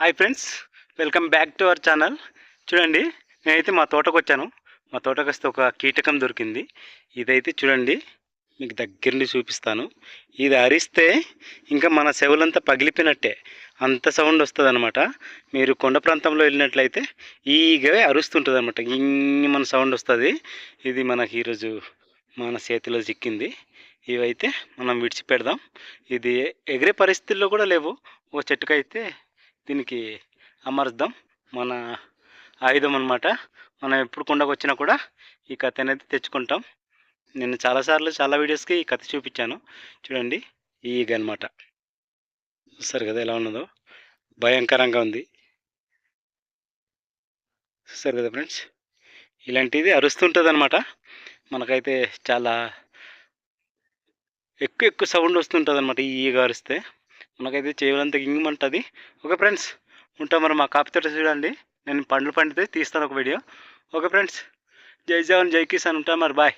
Hi friends welcome back to our channel చూడండి నేనైతే మా తోటకు వచ్చాను మా తోటకు వస్తే ఒక కీటకం దొరికింది. ఇదైతే చూడండి మీకు దగ్గర నుండి చూపిస్తాను. ఇది అరిస్తే ఇంకా మన సెవులంతా పగిలిపోయినట్టే. అంత సౌండ్ వస్తుంది అనమాట మీరు కొండ ప్రాంతంలో వెళ్ళినట్లయితే ఈగవే అరుస్తుంటుంది అనమాట ఇంగి మన సౌండ్ వస్తుంది. ఇది మనకి ఈరోజు మన చేతిలో చిక్కింది. ఇవైతే మనం విడిచిపెడదాం. ఇది ఎగిరే పరిస్థితుల్లో కూడా లేవు. ఓ చెట్టుకైతే దీనికి అమర్దాం మన ఆయుధం అనమాట మనం ఎప్పుడు కొండకు వచ్చినా కూడా ఈ కత్తి అనేది తెచ్చుకుంటాం. నేను చాలాసార్లు చాలా వీడియోస్కి ఈ కత్తి చూపించాను. చూడండి ఈ ఈగ అనమాట చూస్తారు కదా ఎలా ఉన్నదో. భయంకరంగా ఉంది. చూస్తారు కదా ఫ్రెండ్స్. ఇలాంటిది అరుస్తుంటుంది అనమాట మనకైతే చాలా ఎక్కువ ఎక్కువ సౌండ్ వస్తుంటుంది అనమాట ఈ ఈగ అరిస్తే. మనకైతే చెవులంతా ఉంటుంది ఓకే ఫ్రెండ్స్ ఉంటాం మరి మా కాపీ తోట చూడండి. నేను పండ్లు పండితే తీస్తాను ఒక వీడియో. ఓకే ఫ్రెండ్స్ జై జవాన్ జై కిసాన్ ఉంటాను మరి బాయ్.